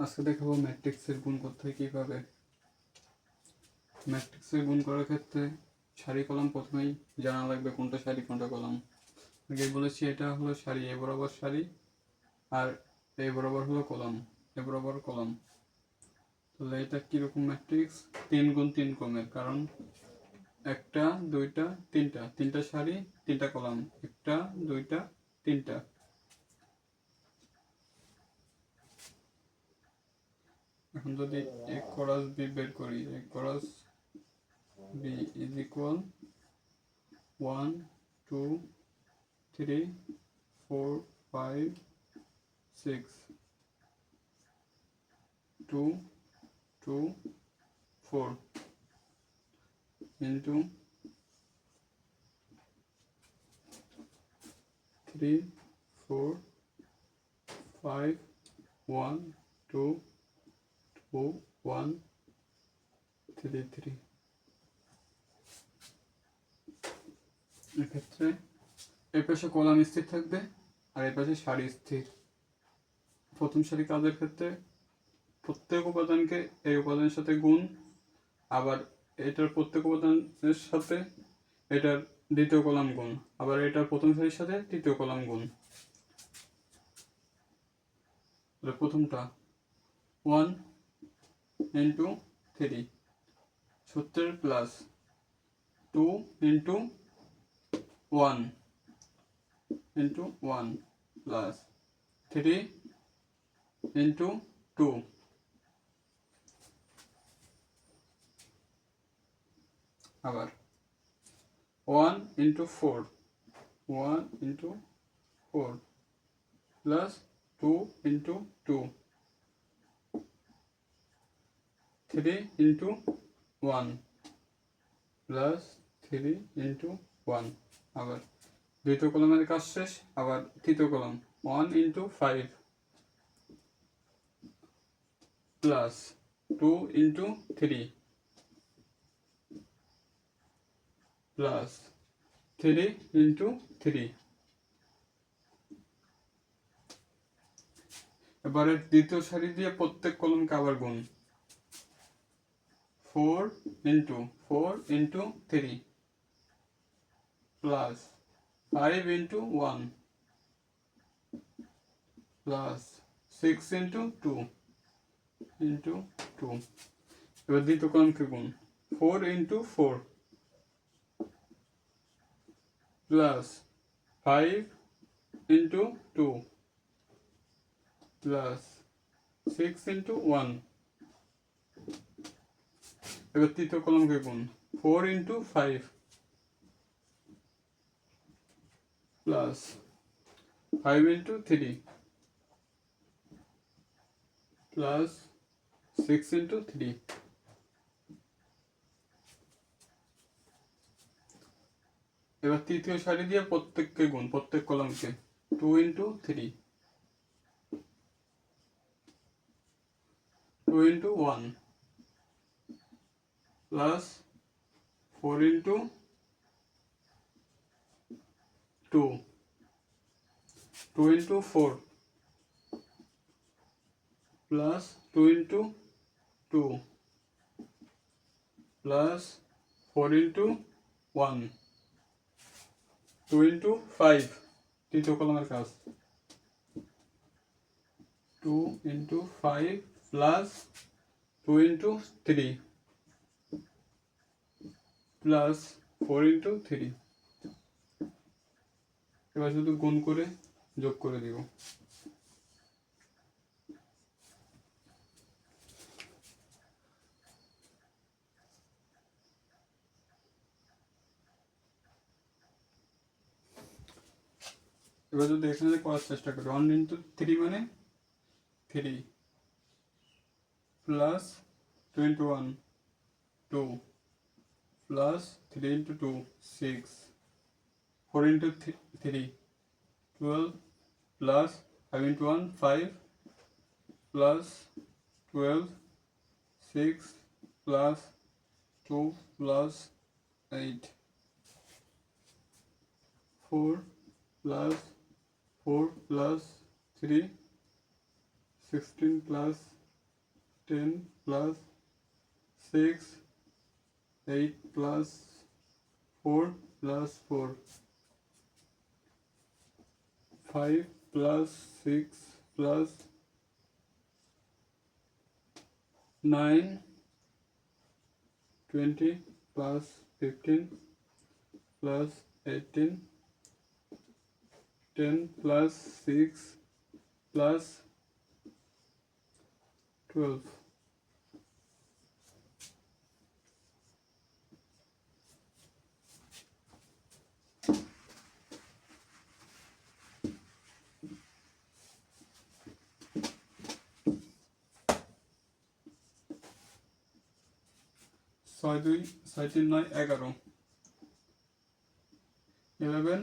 আজকে দেখাবো ম্যাট্রিক্সের গুণ করতে হয় কীভাবে ম্যাট্রিক্সের গুণ করার ক্ষেত্রে সারি কলম প্রথমেই জানা লাগবে কোনটা সারি, কোনটা কলম। আগে বলেছি, এটা হলো সারি, এ বরাবর সারি আর এ বরাবর হলো কলম, এ বরাবর কলম। তাহলে এটা কীরকম ম্যাট্রিক্স তিন গুণ তিন ক্রমের কারণ একটা, দুইটা, তিনটা তিনটা সারি, তিনটা কলাম, একটা, দুইটা, তিনটা। এখন যদি এ ক্রস বি বের করি A cross B is equal one two three four five six two two four into three, four, five, one, two, two, one, three, three. এক্ষেত্রে এই পাশে কলাম স্থির থাকবে আর এই পাশে সারি স্থির প্রথম সারি কাজের ক্ষেত্রে প্রত্যেক উপাদানকে এই উপাদানের সাথে গুণ আবার এটার প্রত্যেক উপাদানের সাথে এটার দ্বিতীয় কলাম গুণ আবার এটার প্রথম সারির সাথে তৃতীয় কলাম গুণ প্রথমটা ওয়ান ইন্টু থ্রি সত্তর plus two into one into one plus three into two আবার one into four one into four plus two into two three into one plus three into one আবার দ্বিতীয় কলমের কাজ শেষ, আবার তৃতীয় column one into five plus two into three plus three into three এবারে দ্বিতীয় সারি দিয়ে প্রত্যেক কলমকে আবার গুণ। four into four into three plus five into one plus six into two into two এবার দ্বিতীয় কলমকে গুণ four into four plus 5 into 2 plus 6 into 1 এবার তৃতীয় কলমকে গুণ 4 into 5 plus 5 into 3 plus 6 into 3 এবার তৃতীয় সারি দিয়ে প্রত্যেককে গুণ, প্রত্যেক কলমকে। Two into three two into one plus four into two two into four plus two into two plus four into one two into five তৃতীয় কলমের কাজ। Two into five plus two into three plus four into three এবার শুধু গুণ করে যোগ করে দিব। এবার যদি এখানে করার চেষ্টা করি ওয়ান ইন্টু থ্রি মানে three plus two into one two plus 3 into 2, 6. 4 into th 3, 12 plus 5 into 1, 5 plus 12, 6 plus 2 plus 8. 4 plus 4 plus 3, 16 plus 10 plus 6 8 plus 4 plus 4 5 plus 6 plus 9 20 plus 15 plus 18 10 plus 6 plus 12 ছয় দুই ছয় তিন নয় এগারো। ইলেভেন